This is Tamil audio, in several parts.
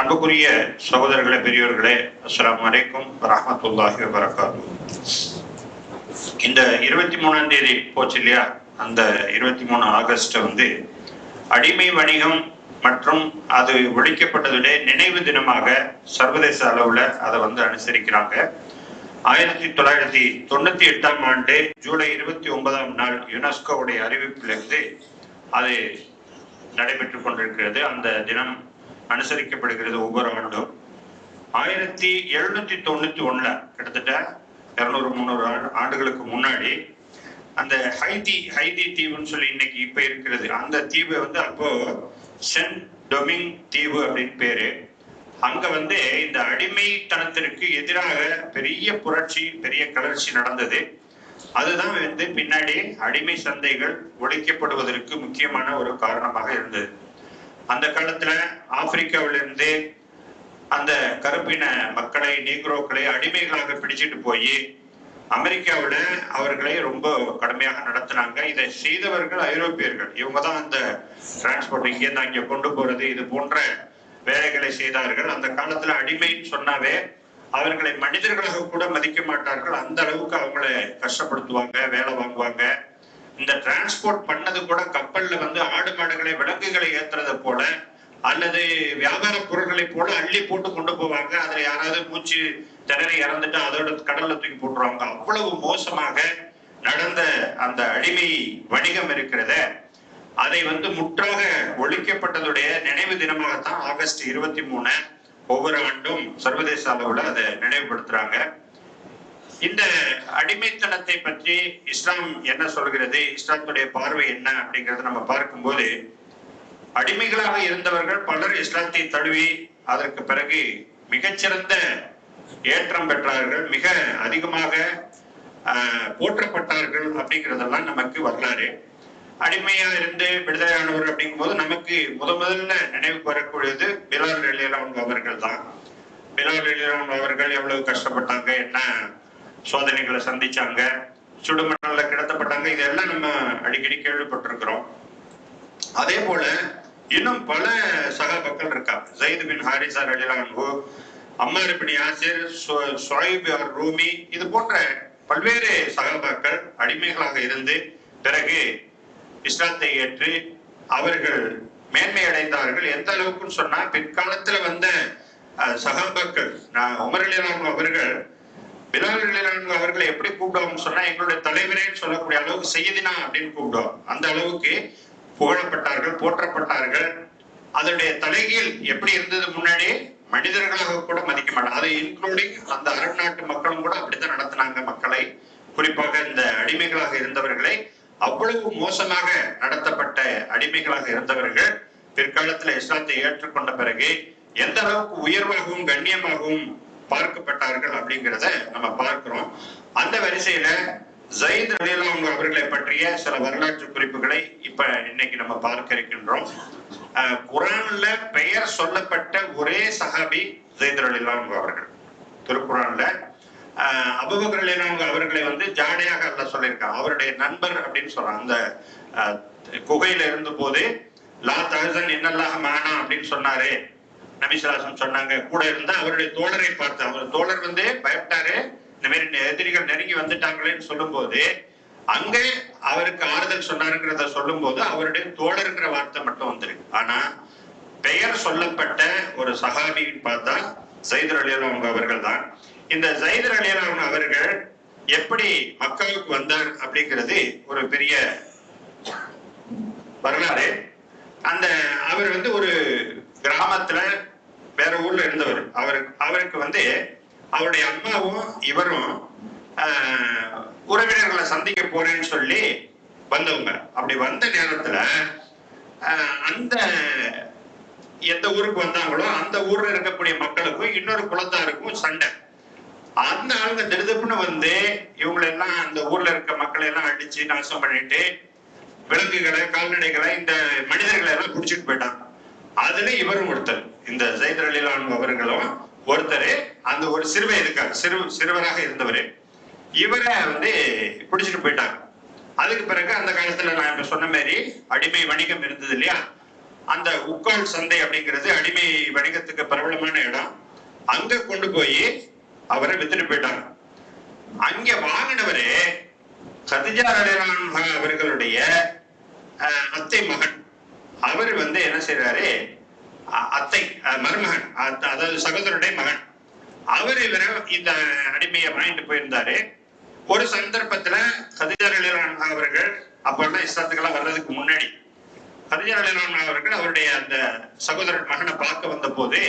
அன்புக்குரிய சகோதரர்களே பெரியோர்களே அஸ்லாம் வலைக்கும் ரஹமத்துல்லாஹி வரகாத்து இந்த இருபத்தி மூணாம் தேதி போச்சு இல்லையா? அந்த இருபத்தி மூணு ஆகஸ்ட் வந்து அடிமை வணிகம் மற்றும் அது ஒழிக்கப்பட்டதுடைய நினைவு தினமாக சர்வதேச அளவுல அதை வந்து அனுசரிக்கிறாங்க. ஆயிரத்தி தொள்ளாயிரத்தி தொண்ணூத்தி எட்டாம் ஆண்டு ஜூலை இருபத்தி ஒன்பதாம் நாள் யுனெஸ்கோவுடைய அறிவிப்பிலிருந்து அது நடைபெற்றுக் கொண்டிருக்கிறது. அந்த தினம் அனுசரிக்கப்படுகிறது ஒவ்வொரு ஆண்டும். ஆயிரத்தி எழுநூத்தி தொண்ணூத்தி ஒண்ணுல கிட்டத்தட்ட இருநூறு முந்நூறு ஆண்டுகளுக்கு முன்னாடி அந்த ஹைதி ஹைதி தீவுன்னு சொல்லி இன்னைக்கு இப்ப இருக்கிறது. அந்த தீவு வந்து அப்போ சென்ட் டொமிங் தீவு அப்படின்னு பேரு. அங்க வந்து இந்த அடிமைத்தனத்திற்கு எதிராக பெரிய புரட்சி பெரிய கிளர்ச்சி நடந்தது. அதுதான் வந்து பின்னாடி அடிமை சந்தைகள் ஒழிக்கப்படுவதற்கு முக்கியமான ஒரு காரணமாக இருந்தது. அந்த காலத்துல ஆப்பிரிக்காவிலிருந்து அந்த கருப்பின மக்களை நீக்ரோக்களை அடிமைகளாக பிடிச்சிட்டு போய் அமெரிக்காவில அவர்களை ரொம்ப கடுமையாக நடத்தினாங்க. இதை செய்தவர்கள் ஐரோப்பியர்கள். இவங்க தான் அந்த டிரான்ஸ்போர்ட் இங்கேருந்து அங்கே கொண்டு போறது இது போன்ற வேலைகளை செய்தார்கள். அந்த காலத்துல அடிமைன்னு சொன்னாவே அவர்களை மனிதர்களாக கூட மதிக்க மாட்டார்கள். அந்த அளவுக்கு அவங்களை கஷ்டப்படுத்துவாங்க வேலை வாங்குவாங்க. இந்த டிரான்ஸ்போர்ட் பண்ணது கூட கப்பல்ல வந்து ஆடு மாடுகளை விலங்குகளை ஏத்துறது போல அல்லது வியாபார பொருட்களை போல அள்ளி போட்டு கொண்டு போவாங்க. அதுல யாராவது மூச்சு திணறி இறந்துட்டு அதோட கடல்ல தூக்கி போட்டுருவாங்க. அவ்வளவு மோசமாக நடந்த அந்த அடிமை வணிகம் இருக்கிறத அதை வந்து முற்றாக ஒழிக்கப்பட்டதுடைய நினைவு தினமாகத்தான் ஆகஸ்ட் இருபத்தி மூணு ஒவ்வொரு ஆண்டும் சர்வதேச அளவுல அதை நினைவுபடுத்துறாங்க. இந்த அடிமைத்தனத்தை பற்றி இஸ்லாம் என்ன சொல்கிறது? இஸ்லாத்துடைய பார்வை என்ன அப்படிங்கறத நம்ம பார்க்கும்போது அடிமைகளாக இருந்தவர்கள் பலர் இஸ்லாத்தை தழுவி அதற்கு பிறகு மிகச்சிறந்த ஏற்றம் பெற்றார்கள் மிக அதிகமாக போற்றப்பட்டார்கள் அப்படிங்கிறதெல்லாம் நமக்கு வரலாறு. அடிமையா இருந்து விடுதலையானவர் அப்படிங்கும்போது நமக்கு முத முதல்ல நினைவுக்கு வரக்கூடியது பிலால் ரலியல்லாஹு அவர்கள் தான். பிலால் ரலியல்லாஹு அவர்கள் எவ்வளவு கஷ்டப்பட்டாங்க என்ன சோதனைகளை சந்திச்சாங்க சுடுமணல்ல கிடத்தப்பட்டாங்க. இதெல்லாம் நம்ம அடிக்கடி கேள்விப்பட்டிருக்கிறோம். அதே போல இன்னும் பல சகாபாக்கள் இருக்காங்க. ஜெயித் பின் ஹாரிசா ரலியல்லாஹு அம்மார் பின் யாசிர் சு- ரூமி இது போன்ற பல்வேறு சகாபாக்கள் அடிமைகளாக இருந்து பிறகு இஸ்லாத்தை ஏற்று அவர்கள் மேன்மை அடைந்தார்கள் எந்த அளவுக்குன்னு சொன்னா பிற்காலத்துல வந்த சகாபாக்கள் நான் உமர் அவர்கள் பிலால் அவர்களை எப்படி கூப்பிடுவோம் சொன்னா எங்களுடைய தலைவரே சொல்லக்கூடிய அளவுக்கு செய்தினா அப்படின்னு கூப்பிடுவோம். அந்த அளவுக்கு புகழப்பட்டார்கள் போற்றப்பட்டார்கள். அதனுடைய தலைகீழ் எப்படி இருந்தது முன்னாடி? மனிதர்களாக கூட மதிக்க மாட்டாங்க. அது இன்க்ளூடிங் அந்த அரபு நாட்டு மக்களும் கூட அப்படித்தான் நடத்தினாங்க மக்களை. குறிப்பாக இந்த அடிமைகளாக இருந்தவர்களை அவ்வளவு மோசமாக நடத்தப்பட்ட அடிமைகளாக இருந்தவர்கள் பிற்காலத்துல இஸ்லாத்தை ஏற்றுக்கொண்ட பிறகு எந்த அளவுக்கு உயர்வாகவும் கண்ணியமாகவும் பார்க்கப்பட்டார்கள் அப்படிங்கிறத நம்ம பார்க்கிறோம். அந்த வரிசையில ஜயித் அலிலாம் அவர்களை பற்றிய சில வரலாற்று குறிப்புகளை இப்ப இன்னைக்கு நம்ம பார்க்க இருக்கின்றோம். அஹ், குரான்ல பெயர் சொல்லப்பட்ட ஒரே சஹாபி ஜயித் ரலிலாம் அவர்கள். திருக்குறான்ல அஹ், அபூபக்கர் அலிலாம் அவர்களை வந்து ஜாடையாக அல்ல சொல்லியிருக்காங்க அவருடைய நண்பர் அப்படின்னு சொல்றாங்க அந்த அஹ், குகையில இருந்த போது லா தகசன் என்னெல்லாம் மானா அப்படின்னு சொன்னாரு. நபிசுலாசம் சொன்னாங்க. கூட இருந்த அவருடைய தோழரை பார்த்து அவர் தோழர் வந்து பயப்பட்டாரு. இந்த மாதிரி எதிரிகள் நெருங்கி வந்துட்டாங்களேன்னு சொல்லும்போது அங்கே அவருக்கு ஆறுதல் சொன்னாருங்கிறத சொல்லும்போது அவருடைய தோழருங்கிற வார்த்தை மட்டும் வந்திருக்கு. ஆனா பெயர் சொல்லப்பட்ட ஒரு சஹாபின்னு பார்த்தா சைதர் அலியலாம் அவர்கள் தான். இந்த சைதர் அலியலாம் அவர்கள் எப்படி மக்காவுக்கு வந்தார் அப்படிங்கிறது ஒரு பெரிய வரலாறு. அந்த அவர் வந்து ஒரு கிராமத்துல வேற ஊர்ல இருந்தவர். அவருக்கு அவருக்கு வந்து அவருடைய அம்மாவும் இவரும் உறவினர்களை சந்திக்க போறேன்னு சொல்லி வந்தவங்க. அப்படி வந்த நேரத்துல அந்த எந்த ஊருக்கு வந்தாங்களோ அந்த ஊர்ல இருக்கக்கூடிய மக்களுக்கும் இன்னொரு குலத்தாருக்கும் சண்டை. அந்த ஆளுங்க திருதப்புன்னு வந்து இவங்களெல்லாம் அந்த ஊர்ல இருக்க மக்களை எல்லாம் அடிச்சு நாசம் பண்ணிட்டு விலங்குகளை கால்நடைகளை இந்த மனிதர்களை எல்லாம் பிடிச்சிட்டு போயிட்டாங்க. அதுல இவரும் ஒருத்தர். இந்த ஜெயதர் அலிலான் அவர்களும் ஒருத்தர். அந்த ஒரு சிறுவை இருக்கார் சிறு சிறுவராக இருந்தவர். இவரை வந்து பிடிச்சிட்டு போயிட்டாங்க. அதுக்கு பிறகு அந்த காலத்துல நான் இப்ப சொன்ன மாதிரி அடிமை வணிகம் இருந்தது இல்லையா? அந்த உக்கால் சந்தை அப்படிங்கிறது அடிமை வணிகத்துக்கு பிரபலமான இடம். அங்க கொண்டு போய் அவரை வித்துட்டு போயிட்டாங்க. அங்க வாங்கினவரே கதிஜா அலிரான் அவர்களுடைய அத்தை மகன். அவர் வந்து என்ன செய்யறாரு அத்தை அஹ், மருமகன் அதாவது சகோதரருடைய மகன். அவர் இவரை இந்த அடிமையை வாங்கிட்டு போயிருந்தாரு. ஒரு சந்தர்ப்பத்துல கதிஜா அவர்கள் அப்பெல்லாம் இஸ்லாத்துக்கெல்லாம் வர்றதுக்கு முன்னாடி கதிஜா அவர்கள் அவருடைய அந்த சகோதரர் மகனை பார்க்க வந்த போது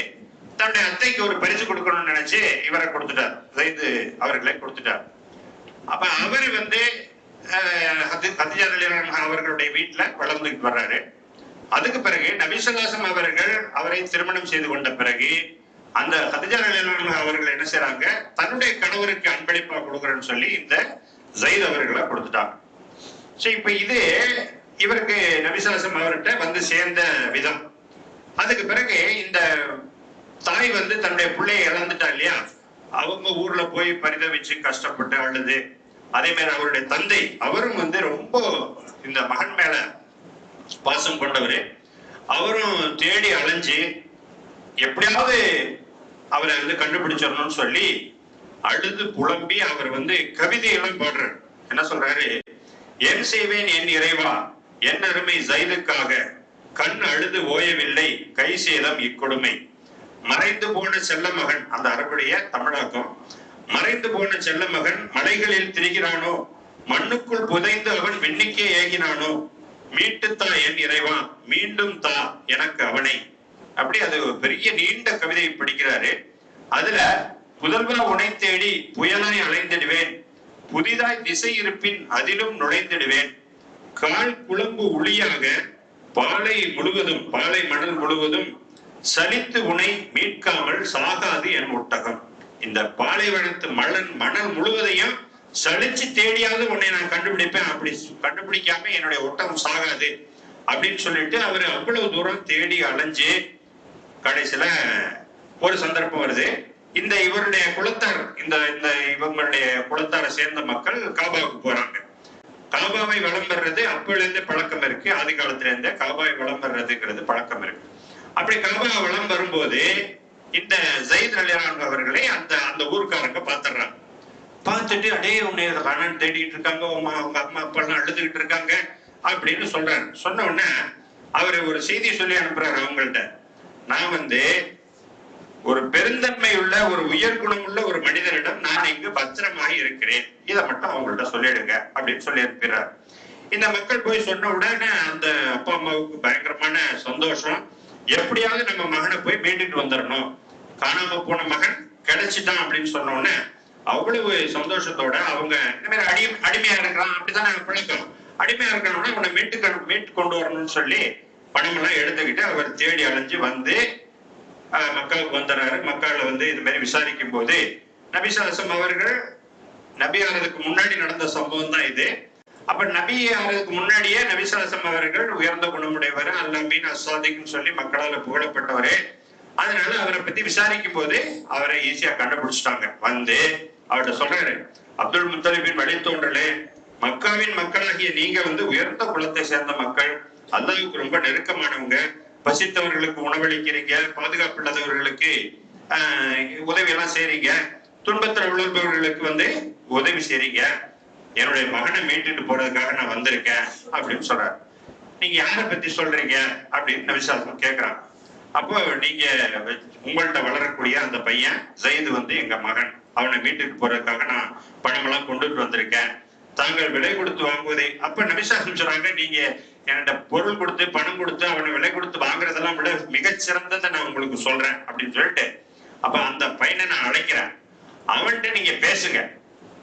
தன்னுடைய அத்தைக்கு ஒரு பரிசு கொடுக்கணும்னு நினைச்சு இவரை கொடுத்துட்டார். ஜெயிது அவர்களை கொடுத்துட்டார். அப்ப அவர் வந்து அஹ், அவர்களுடைய வீட்டுல வளர்ந்துட்டு வர்றாரு. அதுக்கு பிறகு நபிசல்லாசம் அவர்கள் அவரை திருமணம் செய்து கொண்ட பிறகு அந்த ஹதிஜா அவர்கள் என்ன செய்யறாங்க தன்னுடைய கணவருக்கு அன்பளிப்பா கொடுக்குறேன்னு சொல்லி இந்த ஜயித் அவர்களை கொடுத்துட்டாங்க. சரி இப்போ இது இவருக்கு நபிசாசம் அவர்கிட்ட வந்து சேர்ந்த விதம். அதுக்கு பிறகு இந்த தாய் வந்து தன்னுடைய பிள்ளையை இழந்துட்டா இல்லையா? அவங்க ஊர்ல போய் பரிதவிச்சு கஷ்டப்பட்டு அழுது அதே மாதிரி அவருடைய தந்தை அவரும் வந்து ரொம்ப இந்த மகன் மேல பாசம் கொண்டவர் அவரும் தேடி அலைஞ்சு எப்படியாவது அவரை வந்து கண்டுபிடிச்சிடணும்னு சொல்லி அழுது புலம்பி அவர் வந்து கவிதையெல்லாம் பாடுறார். என்ன சொல்றாரு? என் செய்வேன் என் இறைவா என் அருமை ஜைதுக்காக கண் அழுது ஓயவில்லை கை சேதம் இக்கொடுமை. மறைந்து போன செல்ல மகன் அந்த அரபுடைய தமிழாக்கம். மறைந்து போன செல்ல மகன் மலைகளில் திரிகிறானோ மண்ணுக்குள் புதைந்து அவன் விண்ணுக்கே ஏகினானோ மீட்டுத்தா என் இறைவா மீண்டும் தா எனக்கு அவனை. அப்படி அது ஒரு பெரிய நீண்ட கவிதை படிக்கிறாரு. அதுல புதல்வா உனை தேடி புயலாய் அலைந்திடுவேன். புதிதாய் திசை இருப்பின் அதிலும் நுழைந்திடுவேன். கால் குழம்பு ஒளியாக பாலை முழுவதும் பாலை மணல் முழுவதும் சலித்து உனை மீட்காமல் சாகாது என் ஒட்டகம். இந்த பாலைவனத்து மணல் மணல் முழுவதையும் சலிச்சு தேடியாவது உன்னை நான் கண்டுபிடிப்பேன். அப்படி கண்டுபிடிக்காம என்னுடைய ஒட்டகம் சாகாது. அப்படின்னு சொல்லிட்டு அவர் அவ்வளவு தூரம் தேடி அலைஞ்சு கடைசியில ஒரு சந்தர்ப்பம் வருது. இந்த இவருடைய குலத்தார் இந்த இந்த இவங்களுடைய குலத்தாரை சேர்ந்த மக்கள் காபாவுக்கு போறாங்க. காபாவை வலம் வர்றது அப்போல பழக்கம் இருக்கு. ஆதி காலத்துல இருந்தே காபாவை வலம் பழக்கம் இருக்கு. அப்படி காபா வலம் வரும்போது இந்த ஜெயித் அலிரான் அவர்களை அந்த அந்த ஊர்க்காரங்க பாத்துறாங்க பார்த்துட்டு அடே உன்னை அதை அண்ணன் தேடிட்டு இருக்காங்க உமா அவங்க அம்மா அப்பா எல்லாம் அழுதுகிட்டு இருக்காங்க அப்படின்னு சொல்றாரு. சொன்ன உடனே அவர் ஒரு செய்தி சொல்லி அனுப்புறாரு அவங்கள்ட்ட. நான் வந்து ஒரு பெருந்தன்மை உள்ள ஒரு உயர் குணம் உள்ள ஒரு மனிதனிடம் நான் இங்கு பத்திரமாக இருக்கிறேன். இதை மட்டும் அவங்கள்ட்ட சொல்லிடுங்க அப்படின்னு சொல்லி அனுப்புகிறார் இந்த மக்கள் போய் சொன்ன உடனே அந்த அப்பா அம்மாவுக்கு பயங்கரமான சந்தோஷம். எப்படியாவது நம்ம மகனை போய் மீண்டுட்டு வந்துடணும். காணாம போன மகன் கிடைச்சிட்டான் அப்படின்னு சொன்ன உடனே அவ்வளவு சந்தோஷத்தோட அவங்க இந்த மாதிரி அடி அடிமையா இருக்கிறான் அப்படிதான் நாங்க பிழைக்கிறோம். அடிமையா இருக்கணும்னா இவனை மீட்டு மீட்டு கொண்டு வரணும்னு சொல்லி பணம் எல்லாம் எடுத்துக்கிட்டு அவர் தேடி அலைஞ்சு வந்து மக்களுக்கு வந்துடுறாரு மக்கால வந்து இது மாதிரி விசாரிக்கும் போது நபிசாசம் அவர்கள் நபி முன்னாடி நடந்த சம்பவம் தான் இது. அப்ப நபி ஆகிறதுக்கு முன்னாடியே நபிசாசம் அவர்கள் உயர்ந்த குணமுடையவர் அல்லாமீன் அசாதிக்குன்னு சொல்லி மக்களால் புகழப்பட்டவரே. அதனால அவரை பத்தி விசாரிக்கும் போது அவரை ஈஸியா கண்டுபிடிச்சிட்டாங்க. வந்து அவர்கிட்ட சொல்றாரு அப்துல் முத்தலிபின் வழித்தோன்றலே மக்காவின் மக்களாகிய நீங்க வந்து உயர்ந்த குலத்தை சேர்ந்த மக்கள் அல்லாவுக்கு ரொம்ப நெருக்கமானவங்க பசித்தவர்களுக்கு உணவளிக்கிறீங்க பாதுகாப்பு இல்லாதவர்களுக்கு ஆஹ், உதவி எல்லாம் செய்றீங்க துன்பத்தில் உள்ளவர்களுக்கு வந்து உதவி செய்றீங்க என்னுடைய மகனை மீட்டுட்டு போறதுக்காக நான் வந்திருக்கேன் அப்படின்னு சொல்றாரு. நீங்க யாரை பத்தி சொல்றீங்க அப்படின்னு நபிசாசம் கேட்கிறான் அப்போ நீங்க உங்கள்ட்ட வளரக்கூடிய அந்த பையன் ஜெயிது வந்து எங்க மகன். அவனை வீட்டுக்கு போறதுக்காக நான் பணம் எல்லாம் கொண்டுட்டு வந்திருக்கேன். தாங்கள் விலை கொடுத்து வாங்குவதை அப்ப நபிசாசம் சொல்றாங்க நீங்க என்கிட்ட பொருள் கொடுத்து பணம் கொடுத்து அவனை விலை கொடுத்து வாங்குறதெல்லாம் விட மிகச் சிறந்ததை நான் உங்களுக்கு சொல்றேன் அப்படின்னு சொல்லிட்டு அப்ப அந்த பையனை நான் அழைக்கிறேன். அவன்கிட்ட நீங்க பேசுங்க.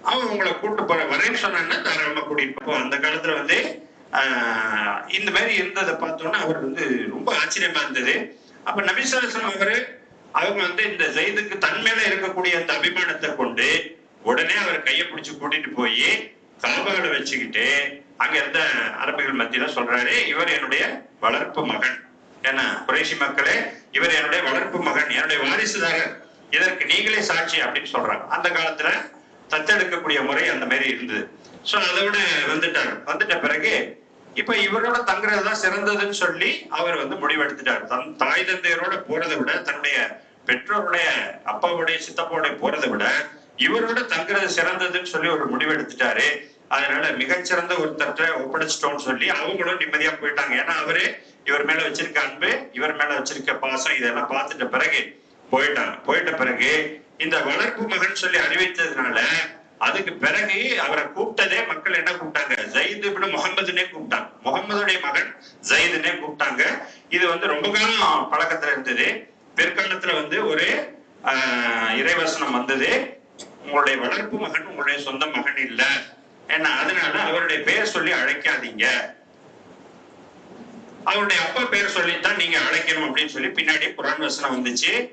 அவன் உங்களை கூட்டு போற வரேன்னு சொன்னான்னா தாராளமா கூட்டிட்டு போ. அந்த காலத்துல வந்து ஆஹ், இந்த மாதிரி இருந்ததை பார்த்தோன்னா அவர் வந்து ரொம்ப ஆச்சரியமா இருந்தது. அப்ப நபிசாசனம் அவரு அவங்க வந்து இந்த ஜெயிதுக்கு தன்மேல இருக்கக்கூடிய அந்த அபிமானத்தை கொண்டு உடனே அவர் கையை பிடிச்சு கூட்டிட்டு போய் காபால வச்சுக்கிட்டு அங்க இருந்த அரபிகள் மத்தியில சொல்றாரு இவர் என்னுடைய வளர்ப்பு மகன். ஏன்னா குறைசி மக்களே இவர் என்னுடைய வளர்ப்பு மகன் என்னுடைய வாரிசுதாரர் இதற்கு நீங்களே சாட்சி அப்படின்னு சொல்றாங்க. அந்த காலத்துல தத்தெடுக்கக்கூடிய முறை அந்த மாதிரி இருந்தது. சோ அதோட வந்துட்டார். வந்துட்ட பிறகு இப்ப இவரோட தங்குறது தான் சிறந்ததுன்னு சொல்லி அவர் வந்து முடிவெடுத்துட்டார். தன் தாய் தந்தையரோட போறதை விட தன்னுடைய பெற்றோருடைய அப்பாவுடைய சித்தப்பாவுடைய போறதை விட இவரோட தங்குறது சிறந்ததுன்னு சொல்லி ஒரு முடிவெடுத்துட்டாரு. அதனால மிகச்சிறந்த ஒருத்தர்கிட்ட ஒப்படைச்சிட்டோம்னு சொல்லி அவங்களும் நிம்மதியா போயிட்டாங்க. ஏன்னா அவரு இவர் மேல வச்சிருக்க அன்பு இவர் மேல வச்சிருக்க பாசம் இதெல்லாம் பார்த்துட்ட பிறகு போயிட்டாங்க. போயிட்ட பிறகு இந்த வளர்ப்பு மகன் சொல்லி அறிவித்ததுனால அதுக்கு பிறகு அவரை கூப்பிட்டதே மக்கள் என்ன கூப்பிட்டாங்க? ஜெயிது இப்படி முகமதுனே கூப்பிட்டாங்க. முகமதுடைய மகன் ஜயிதுனே கூப்பிட்டாங்க. இது வந்து ரொம்ப காலம் பழக்கத்துல இருந்தது. பிற்காலத்துல வந்து ஒரு ஆஹ், இறைவசனம் வந்தது. உங்களுடைய வளர்ப்பு மகன் உங்களுடைய சொந்த மகன் இல்ல. ஏன்னா அதனால அவருடைய பெயர் சொல்லி அழைக்காதீங்க. அவருடைய அப்பா பேர் சொல்லித்தான் நீங்க அழைக்கணும் அப்படின்னு சொல்லி பின்னாடி புராண வசனம் வந்துச்சு.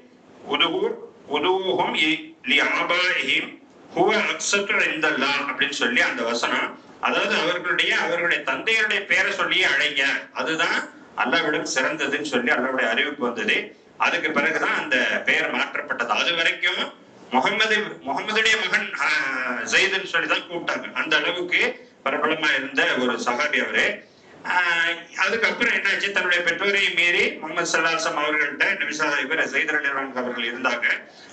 உதுகூர் உதுகூகம் இ- ஹுவ அக்ஸத்து இந்தல்லா அப்படின்னு சொல்லி அந்த வசனம். அதாவது அவர்களுடைய அவர்களுடைய தந்தையருடைய பேரை சொல்லியே அழைங்க. அதுதான் அல்லாவிடம் சிறந்ததுன்னு சொல்லி அல்லாவுடைய அறிவிப்பு வந்தது. அதுக்கு பிறகுதான் அந்த பெயர் மாற்றப்பட்டது. அது வரைக்கும் முகமது முகமதுடைய மகன் ஆஹ், ஜெயிதுன்னு சொல்லி தான் கூப்பிட்டாங்க. அந்த அளவுக்கு பிரபலமா இருந்த ஒரு சகாபி அவரு. ஆஹ், அதுக்கப்புறம் என்னாச்சு? தன்னுடைய பெற்றோரையும் மீறி முகமது சல்லாசம் அவர்கள்ட்ட நபிசா இவர் ஜெயிதர் அலி அவர்கள் இருந்தாங்க.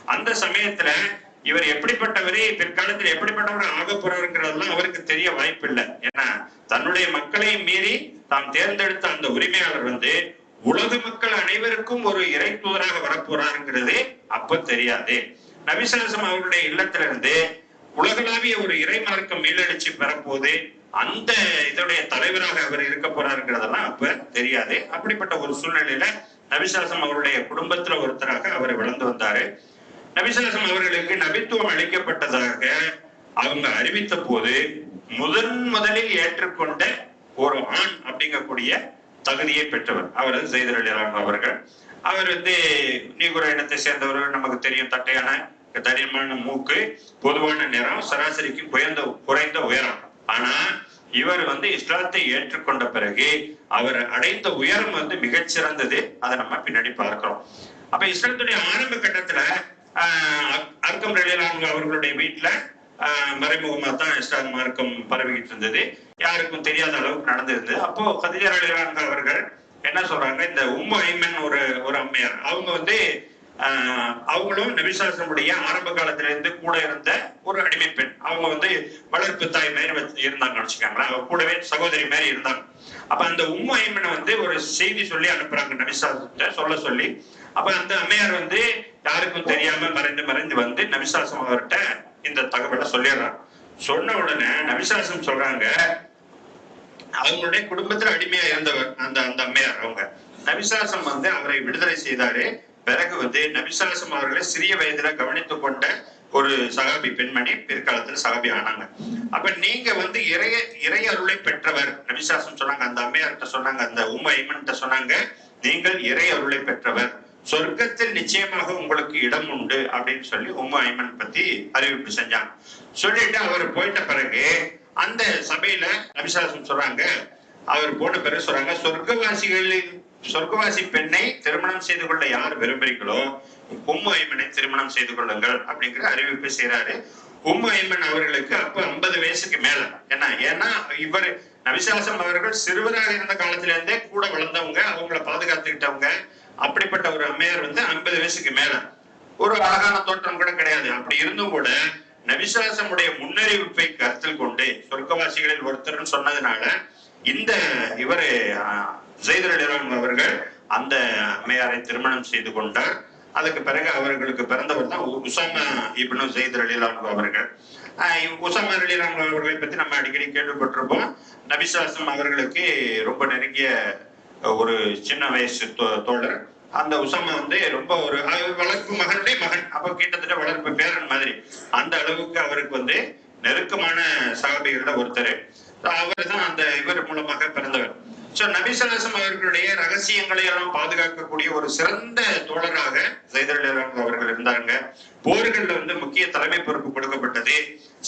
அந்த சமயத்துல இவர் எப்படிப்பட்டவரே பிற்காலத்தில் எப்படிப்பட்டவர் ஆக போறாருங்கிறதெல்லாம் அவருக்கு தெரிய வாய்ப்பில்லை. ஏன்னா தன்னுடைய மக்களையும் மீறி தாம் தேர்ந்தெடுத்த அந்த உரிமையாளர் வந்து உலக மக்கள் அனைவருக்கும் ஒரு இறை தூதராக வரப்போறாருங்கிறது அப்ப தெரியாது. நபிசாசம் அவருடைய இல்லத்திலிருந்து உலகளாவிய ஒரு இறை மார்க்கம் மீளெழுச்சி பெறப்போது அந்த இதோடைய தலைவராக அவர் இருக்க போறாருங்கிறதெல்லாம் அப்ப தெரியாது. அப்படிப்பட்ட ஒரு சூழ்நிலையில நபிசாசம் அவருடைய குடும்பத்துல ஒருத்தராக அவர் விளந்து வந்தாரு. நபிசலசம் அவர்களுக்கு நபித்துவம் அளிக்கப்பட்டதாக அவங்க அறிவித்த போது முதன் முதலில் ஏற்றுக்கொண்ட ஒரு ஆண் அப்படிங்கக்கூடிய தகுதியை பெற்றவர். அவர் ஜெய்தர் அலி அவர்கள். அவர் வந்து நீகுர இனத்தை சேர்ந்தவர் நமக்கு தெரியும் தட்டையான தடிமான மூக்கு பொதுவான நிறம் சராசரிக்கு குறைந்த குறைந்த உயரம். ஆனா இவர் வந்து இஸ்லாத்தை ஏற்றுக்கொண்ட பிறகு அவர் அடைந்த உயரம் வந்து மிகச்சிறந்தது. அதை நம்ம பின்னாடி பார்க்கிறோம். அப்ப இஸ்லாத்துடைய ஆரம்ப கட்டத்துல அர்க்கம் ரலியல்லாஹு அவர்களுடைய வீட்டுல ஆஹ் மறைமுகமா தான் இஸ்லாம் மார்க்கம் பரவிக்கிட்டு இருந்தது. யாருக்கும் தெரியாத அளவுக்கு நடந்திருந்தது. அப்போ கதிஜா ரலியல்லாஹு அவர்கள் என்ன சொல்றாங்க? இந்த உம்மு ஐமன் ஒரு ஒரு அம்மையார். அவங்க வந்து ஆஹ் அவங்களும் நபிசாசனுடைய ஆரம்ப காலத்திலிருந்து கூட இருந்த ஒரு அடிமை பெண். அவங்க வந்து வளர்ப்பு தாய் மாதிரி இருந்தாங்க இருந்தாங்கன்னு அவங்க கூடவே சகோதரி மாதிரி இருந்தாங்க. அப்ப அந்த உம்மு ஐமனை வந்து ஒரு செய்தி சொல்லி அனுப்புறாங்க நபிசாசத்தை சொல்ல சொல்லி. அப்ப அந்த அம்மையார் வந்து யாருக்கும் தெரியாம மறைந்து மறைந்து வந்து நபிசாசம் அவர்கிட்ட இந்த தகவலை சொல்லிடுறாங்க சொன்ன உடனே நபிசாசம் சொல்றாங்க அவங்களுடைய குடும்பத்துல அடிமையா இருந்தவர் அந்த அந்த அம்மையார் அவங்க. நபிசாசம் வந்து அவரை விடுதலை செய்தாரு. பிறகு வந்து நபிசாசம் அவர்களை சிறிய வயதுல கவனித்துக் கொண்ட ஒரு சகாபி பெண்மணி பிற்காலத்துல சகாபி ஆனாங்க. அப்ப நீங்க வந்து இறைய இறை அருளை பெற்றவர் நபிசாசம் சொன்னாங்க அந்த அம்மையார்கிட்ட சொன்னாங்க அந்த உம்ம ஐமன்கிட்ட சொன்னாங்க நீங்கள் இறை அருளை பெற்றவர். சொர்க்கத்தில் நிச்சயமாக உங்களுக்கு இடம் உண்டு அப்படின்னு சொல்லி உம்ம ஐமன் பத்தி அறிவிப்பு செஞ்சாங்க. சொல்லிட்டு அவர் போயிட்ட பிறகு அந்த சபையில நபிசாசம் சொல்றாங்க அவர் போன பிறகு சொல்றாங்க சொர்க்கவாசிகளின் சொர்க்கவாசி பெண்ணை திருமணம் செய்து கொள்ள யார் விரும்புறீங்களோ உம்மு ஐமனை திருமணம் செய்து கொள்ளுங்கள் அப்படிங்கிற அறிவிப்பு செய்யறாரு உம்மு ஐமன் அவர்களுக்கு அப்ப ஐம்பது வயசுக்கு மேல. ஏன்னா ஏன்னா இவர் நபிசாசம் அவர்கள் சிறுவராக இருந்த காலத்துல இருந்தே கூட வளர்ந்தவங்க அவங்கள பாதுகாத்துக்கிட்டவங்க அப்படிப்பட்ட ஒரு அம்மையார் வந்து ஐம்பது வயசுக்கு மேல. ஒரு அழகான தோற்றம் கூட கிடையாது. அப்படி இருந்தும் கூட நபிசாசமுடைய முன்னறிவிப்பை கருத்தில் கொண்டு சொர்க்கவாசிகளில் ஒருத்தர்னு சொன்னதுனால இந்த இவர் ஜெய்தர் அவர்கள் அந்த அம்மையாரை திருமணம் செய்து கொண்டார். அதுக்கு பிறகு அவர்களுக்கு பிறந்தவர் தான் உ- உசாமா இப்னு ஜெயித் அலிலாம் அவர்கள். ஆஹ் உசாமா அலிலாம் அவர்களை பத்தி நம்ம அடிக்கடி கேள்விப்பட்டிருப்போம். நபிசாசம் அவர்களுக்கு ரொம்ப நெருங்கிய ஒரு சின்ன வயசு தோ- தோழர். அந்த உசாமா வந்து ரொம்ப ஒரு வளர்ப்பு மகனுடைய மகன். அப்ப கிட்டத்தட்ட வளர்ப்பு பேரன் மாதிரி. அந்த அளவுக்கு அவருக்கு வந்து நெருக்கமான சகாபிகள்ல ஒருத்தர். அவர் தான் அந்த இவர் மூலமாக பிறந்தவர். சோ நபிசலாசம் அவர்களுடைய ரகசியங்களை எல்லாம் பாதுகாக்கக்கூடிய ஒரு சிறந்த தோழராக ஜெய்தர் அவர்கள் இருந்தாங்க. போர்கள்ல வந்து முக்கிய தலைமை பொறுப்பு கொடுக்கப்பட்டது.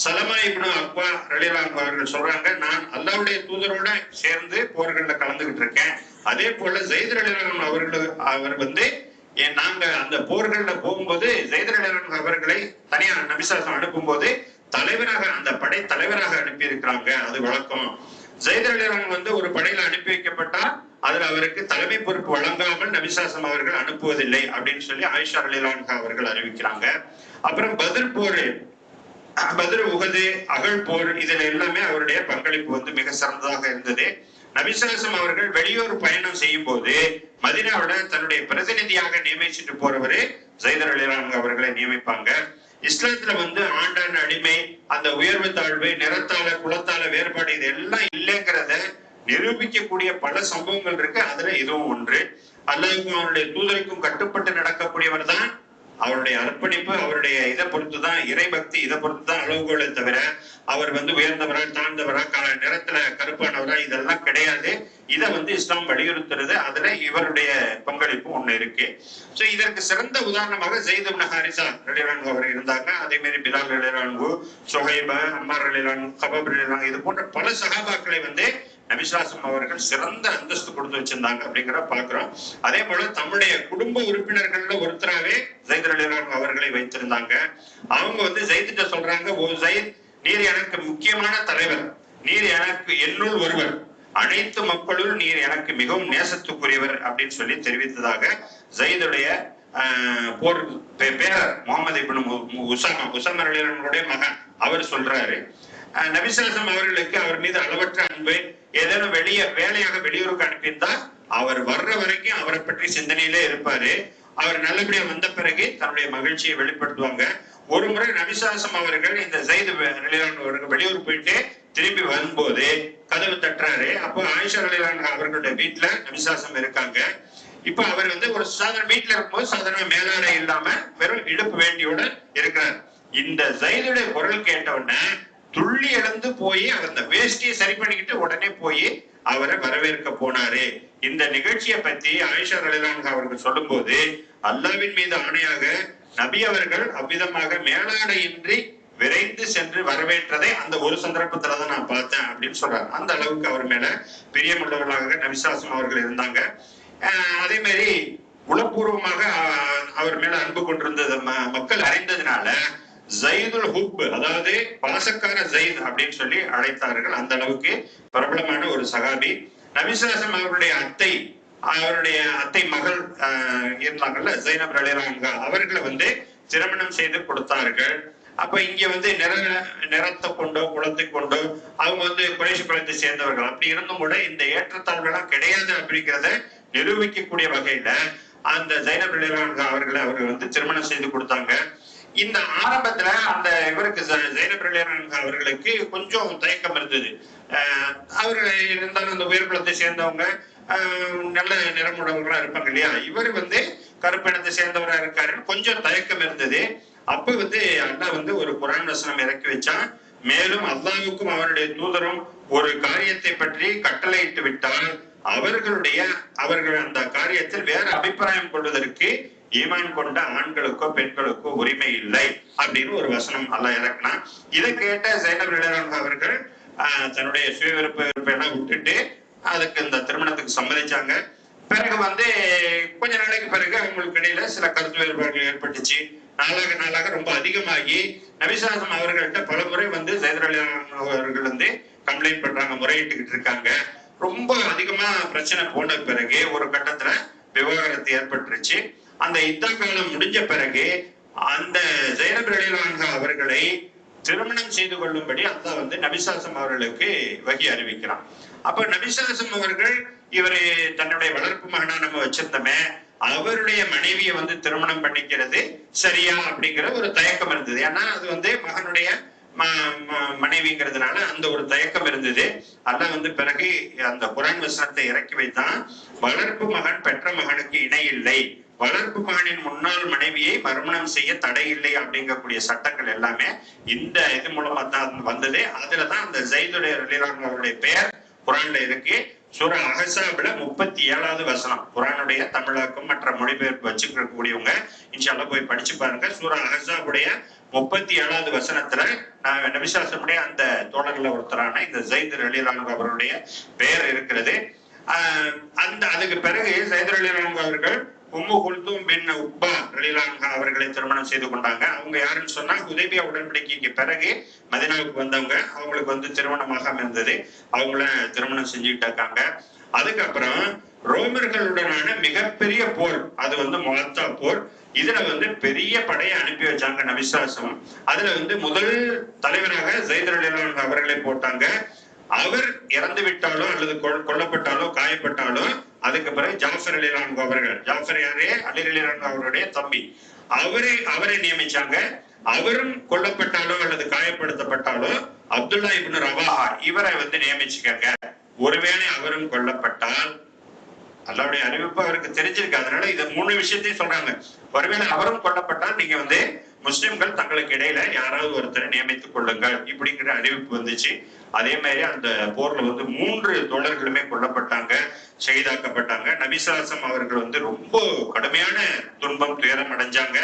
சலமா இப்னு அக்பா ரலிலாங்க அவர்கள் சொல்றாங்க நான் அல்லாவுடைய தூதரோட சேர்ந்து போர்கள்ல கலந்துகிட்டு இருக்கேன். அதே போல ஜெய்தர் அவர்கள் அவர் வந்து நாங்க அந்த போர்கள்ல போகும்போது ஜெய்தர் அவர்களை தனியா நபிசாசம் அனுப்பும்போது தலைவராக அந்த படை தலைவராக அனுப்பி இருக்கிறாங்க அது வழக்கம். ஜெயித் வந்து ஒரு படையில அனுப்பி வைக்கப்பட்டா அதுல அவருக்கு தலைமை பொறுப்பு வழங்காமல் நபிசாசம் அவர்கள் அனுப்புவதில்லை அப்படின்னு சொல்லி ஆயிஷா அலிலான் அவர்கள் அறிவிக்கிறாங்க. அப்புறம் பதில் போர் பதில் உகது அகழ் போர் இதுல எல்லாமே அவருடைய பங்களிப்பு வந்து மிக சிறந்ததாக இருந்தது. நபிசாசம் அவர்கள் வெளியூர் பயணம் செய்யும் போது மதினாவோட தன்னுடைய பிரதிநிதியாக நியமிச்சுட்டு போறவரு ஜெய்தர் அலிலான் அவர்களை நியமிப்பாங்க. இஸ்லாத்துல வந்து ஆண்டான் அடிமை அந்த உயர்வு தாழ்வு நிறத்தால குலத்தால வேறுபாடு இது எல்லாம் இல்லைங்கிறத நிரூபிக்கக்கூடிய பல சம்பவங்கள் இருக்கு. அதுல இதுவும் ஒன்று. அல்லாவுக்கும் அவருடைய தூதருக்கும் கட்டுப்பட்டு நடக்கக்கூடியவர் தான் அவருடைய அர்ப்பணிப்பு அவருடைய இதை பொறுத்து தான் இறை பக்தி இதை பொறுத்து தான் அளவுகோலை தவிர அவர் வந்து உயர்ந்தவரா தாழ்ந்தவரா க- நிறத்துல கருப்பானவரா இதெல்லாம் கிடையாது. இதை வந்து இஸ்லாம் வலியுறுத்துறது. அதுல இவருடைய பங்களிப்பு ஒண்ணு இருக்கு. சோ இதற்கு சிறந்த உதாரணமாக ஜெயித் ஹாரிசா ரலியல்லாஹு அவர் இருந்தாங்க. அதே மாதிரி பிலால் ரலியல்லாஹு சொஹைப அம்மார் ரலியல்லாஹு கபப் ரலியல்லாஹு இது போன்ற பல சகாபாக்களை வந்து நபிசாசம் அவர்கள் சிறந்த அந்தஸ்து கொடுத்து வச்சிருந்தாங்க அப்படிங்கிற பாக்குறோம் அதே போல தம்முடைய குடும்ப உறுப்பினர்கள்ல ஒருத்தராவே ஜெயித் ரலியல்லாஹு அவர்களை வைத்திருந்தாங்க. அவங்க வந்து ஜெயித்திட்ட சொல்றாங்க ஓ ஜெயித் நீர் எனக்கு முக்கியமான தலைவர். நீர் எனக்கு என்னுள் ஒருவர். அனைத்து மக்களுள் நீர் எனக்கு மிகவும் நேசத்துக்குரியவர் அப்படின்னு சொல்லி தெரிவித்ததாக ஜயிதுடைய போர் பேரர் முகமது இபின் உசாமா உசாமா மகன். அவர் சொல்றாரு. ஆஹ், நபிசாசம் அவர்களுக்கு அவர் மீது அளவற்ற அன்பு ஏதேனும் வெளியே வேலையாக வெளியூருக்கு அனுப்பியிருந்தா அவர் வர்ற வரைக்கும் அவரை பற்றி சிந்தனையிலே இருப்பாரு. அவர் நல்லபடியா வந்த பிறகு தன்னுடைய மகிழ்ச்சியை வெளிப்படுத்துவாங்க. ஒரு முறை நபிசாசம் அவர்கள் இந்த சைது ரலியல்லாஹு அவர்கள் வெளியூர் போயிட்டு திரும்பி வரும்போது கதவு தட்டுறாரு. அப்போ ஆயிஷா நிலையான அவர்களுடைய வீட்டுல நபிசாசம் இருக்காங்க. இப்ப அவர் வந்து ஒரு சாதாரண வீட்டுல இருக்கும்போது சாதாரண மேலாடை இல்லாம வெறும் இடுப்பு வேண்டியோட இருக்கிறார். இந்த ஜெயிதுடைய குரல் கேட்ட உடனே துள்ளி இழந்து போய் அந்த வேஷ்டியை சரி பண்ணிக்கிட்டு உடனே போய் அவரை வரவேற்க போனாரு. இந்த நிகழ்ச்சியை பத்தி ஆயிஷா ரலிலான் அவர்கள் சொல்லும்போது அல்லாவின் மீது ஆணையாக நபி அவர்கள் அவ்விதமாக மேலாடையின்றி விரைந்து சென்று வரவேற்றதை அந்த ஒரு சந்தர்ப்பத்துல தான் நான் பார்த்தேன் அப்படின்னு சொல்றாரு அந்த அளவுக்கு அவர் மேல பிரியமுள்ளவர்களாக நபிசாசம் அவர்கள் இருந்தாங்க. அதே மாதிரி உளப்பூர்வமாக அவர் மேல அன்பு கொண்டிருந்தது ம- மக்கள் அறிந்ததுனால ஜயிதுல் ஹுப் அதாவது பாசக்கார ஜயித் அப்படின்னு சொல்லி அழைத்தார்கள். அந்த அளவுக்கு பிரபலமான ஒரு சகாபி. நபிசாசம் அவருடைய அத்தை அவருடைய அத்தை மகள் ஆஹ், இருந்தாங்கல்ல ஜெயினப் ரலிலாங்க அவர்களை வந்து திருமணம் செய்து கொடுத்தார்கள். அப்ப இங்க வந்து நிற நிறத்தை கொண்டோ குலத்தை கொண்டோ அவங்க வந்து குறைசி குலத்தை சேர்ந்தவர்கள். அப்படி இருந்தும் கூட இந்த ஏற்றத்தாழ்வுலாம் கிடையாது அப்படிங்கிறத நிரூபிக்கக்கூடிய வகையில அந்த ஜைனப் ரலிலாங்க அவர்களை அவர்கள் வந்து திருமணம் செய்து கொடுத்தாங்க. இந்த ஆரம்பத்துல அந்த இவருக்கு ஜ- ஜைனப் அவர்களுக்கு கொஞ்சம் தயக்கம் இருந்தது. ஆஹ் அவர்கள் இருந்தாலும் அந்த உயர் குலத்தை சேர்ந்தவங்க நல்ல நிறமுடவர்களா இருப்பாங்க இல்லையா? இவர் வந்து கருப்பினத்தை சேர்ந்தவரா இருக்காருன்னு கொஞ்சம் தயக்கம் இருந்தது. அப்ப வந்து அண்ணா வந்து ஒரு குரான் வசனம் இறக்கி வச்சான். மேலும் அல்லாவுக்கும் அவருடைய தூதரும் ஒரு காரியத்தை பற்றி கட்டளையிட்டு விட்டால் அவர்களுடைய அவர்கள் அந்த காரியத்தில் வேற அபிப்பிராயம் கொள்வதற்கு ஈமான் கொண்ட ஆண்களுக்கோ பெண்களுக்கோ உரிமை இல்லை அப்படின்னு ஒரு வசனம் அல்லாஹ் இறக்கினான். இதை கேட்ட ஜைனப் அவர்கள் ஆஹ், தன்னுடைய சுய விருப்ப விருப்பம் எல்லாம் விட்டுட்டு அதுக்கு இந்த திருமணத்துக்கு சம்மதிச்சாங்க. பிறகு வந்து கொஞ்ச நாளைக்கு பிறகு அவங்களுக்கு இடையில சில கருத்து வேறுபாடுகள் ஏற்பட்டுச்சு. நாளாக நாளாக ரொம்ப அதிகமாகி நபிசாசம் அவர்கள்ட்ட பல முறை வந்து ஜெயதர் அவர்கள் வந்து கம்ப்ளைண்ட் பண்றாங்க முறையிட்டுக்கிட்டு இருக்காங்க. ரொம்ப அதிகமா பிரச்சனை போன பிறகு ஒரு கட்டத்துல விவாகரத்து ஏற்பட்டுருச்சு. அந்த யுத்த காலம் முடிஞ்ச பிறகு அந்த ஜெயனப் ரலிலான்ஹா அவர்களை திருமணம் செய்து கொள்ளும்படி அல்லாஹ் வந்து நபிசாசம் அவர்களுக்கு வகி அறிவிக்கிறான். அப்ப நபிசாசம் அவர்கள் இவரு தன்னுடைய வளர்ப்பு மகனா நம்ம வச்சிருந்தோமே அவருடைய மனைவியை வந்து திருமணம் பண்ணிக்கிறது சரியா அப்படிங்கிற ஒரு தயக்கம் இருந்தது. ஏன்னா அது வந்து மகனுடைய ம- ம- மனைவிங்கிறதுனால அந்த ஒரு தயக்கம் இருந்தது. அல்ல வந்து பிறகு அந்த குரான் வசனத்தை இறக்கி வைத்தான் வளர்ப்பு மகன் பெற்ற மகனுக்கு இணை இல்லை வளர்ப்பு மகனின் முன்னாள் மனைவியை மறுமணம் செய்ய தடை இல்லை அப்படிங்கக்கூடிய சட்டங்கள் எல்லாமே இந்த இது மூலமா தான் வந்தது. அதுலதான் அந்த ஜெயிதுடைய ரலிலான் அவருடைய பெயர் குரான்ல இருக்கு. சூரா அகசாபில முப்பத்தி ஏழாவது வசனம். குரானுடைய தமிழாக்கம் மற்ற மொழிபெயர்ப்பு வச்சுக்கக்கூடியவங்க இன்ஷால்ல போய் படிச்சு பாருங்க. சூரா அகசாபுடைய முப்பத்தி ஏழாவது வசனத்துல நான் நபிசாசனுடைய அந்த தோழர்ல ஒருத்தரான இந்த ஜெயித் ரலிலான் அவருடைய பெயர் இருக்கிறது. ஆஹ் அந்த அதுக்கு பிறகு ஜெயத் ரலிலான் அவர்கள் உம்மு குல்தும் பின் உக்பா ரலிலான்ஹா அவர்களை திருமணம் செய்து கொண்டாங்க. அவங்க யாருன்னு சொன்னா உதவியா உடன்படிக்கைக்கு பிறகு மதினாவுக்கு வந்தவங்க அவங்களுக்கு வந்து திருமணமாக இருந்தது அவங்கள திருமணம் செஞ்சுக்கிட்டு அதுக்கப்புறம் ரோமர்களுடனான மிகப்பெரிய போர் அது வந்து மொலத்தா போர். இதுல வந்து பெரிய படையை அனுப்பி வச்சாங்க நபிசாசம். அதுல வந்து முதல் தலைவராக ஜெயதரலிலான் அவர்களை போட்டாங்க. அவர் இறந்து விட்டாலோ அல்லது கொல்லப்பட்டாலோ காயப்பட்டாலோ அதுக்கு பிறகு ஜாஃபர் அலிலான் அவர்கள் ஜாஃபர் யாரே? அலி அலிலான் அவருடைய தம்பி. அவரை அவரை நியமிச்சாங்க. அவரும் கொல்லப்பட்டாலோ அல்லது காயப்படுத்தப்பட்டாலோ அப்துல்லா இப்னு ரவாஹா இவரை வந்து நியமிச்சுக்கங்க. ஒருவேளை அவரும் கொல்லப்பட்டால் அல்லாவுடைய அறிவிப்பு அவருக்கு தெரிஞ்சிருக்கு. அதனால இந்த மூணு விஷயத்தையும் சொல்றாங்க. ஒருவேளை அவரும் கொல்லப்பட்டால் நீங்க வந்து முஸ்லிம்கள் தங்களுக்கு இடையில யாராவது ஒருத்தரை நியமித்துக் கொள்ளுங்கள் இப்படிங்கிற அறிவிப்பு வந்துச்சு. அதே மாதிரி அந்த போர்ல வந்து மூன்று தோழர்களுமே கொல்லப்பட்டாங்க செய்தாக்கப்பட்டாங்க நபிசாசம் அவர்கள் வந்து ரொம்ப கடுமையான துன்பம் துயரம் அடைஞ்சாங்க.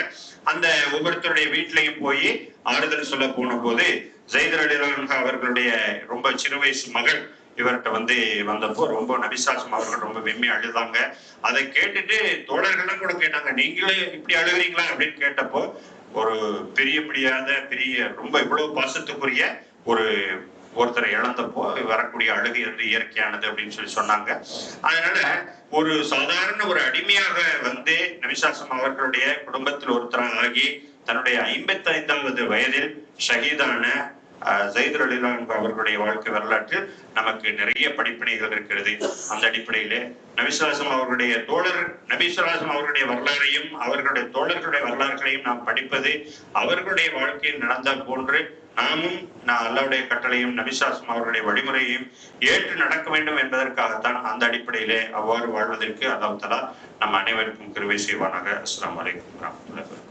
அந்த ஒவ்வொருத்தருடைய வீட்லையும் போய் ஆறுதல் சொல்ல போன போது ஜெயிதர் அவர்களுடைய ரொம்ப சிறு வயசு மகள் இவர்கிட்ட வந்து வந்தப்போ ரொம்ப நபிசாசம் அவர்கள் ரொம்ப வெம்மி அழுதாங்க. அதை கேட்டுட்டு தோழர்கள்லாம் கூட கேட்டாங்க நீங்களே இப்படி அழுகிறீங்களா? அப்படின்னு கேட்டப்போ ஒரு பெரிய பிடியாத பெரிய ரொம்ப இவ்வளவு பாசத்துக்குரிய ஒரு ஒருத்தரை இழந்தப்போ வரக்கூடிய அழுகை வந்து இயற்கையானது அப்படின்னு சொல்லி சொன்னாங்க. அதனால ஒரு சாதாரண ஒரு அடிமையாக வந்து நபிசாசம் அவர்களுடைய குடும்பத்தில் ஒருத்தராக ஆகி தன்னுடைய ஐம்பத்தி ஐந்தாவது வயதில் ஷஹீதான ஜெயிதர் அலிலான் அவர்களுடைய வாழ்க்கை வரலாற்றில் நமக்கு நிறைய படிப்பினைகள் இருக்கிறது. அந்த அடிப்படையிலே நபிசுவாசம் அவர்களுடைய தோழர் நபிசுவாசம் அவர்களுடைய வரலாறையும் அவர்களுடைய தோழர்களுடைய வரலாறுகளையும் நாம் படிப்பது அவர்களுடைய வாழ்க்கையில் நடந்த போன்று நாமும் நான் அல்லாவுடைய கட்டளையும் நபிசாசம் அவர்களுடைய வழிமுறையையும் ஏற்று நடக்க வேண்டும் என்பதற்காகத்தான் அந்த அடிப்படையிலே அவ்வாறு வாழ்வதற்கு அல்லாஹ் தலா நம் அனைவருக்கும் கிருவை செய்வானாக. அஸ்லாம் வலைக்கம் வரஹ்மத்துல்லாஹி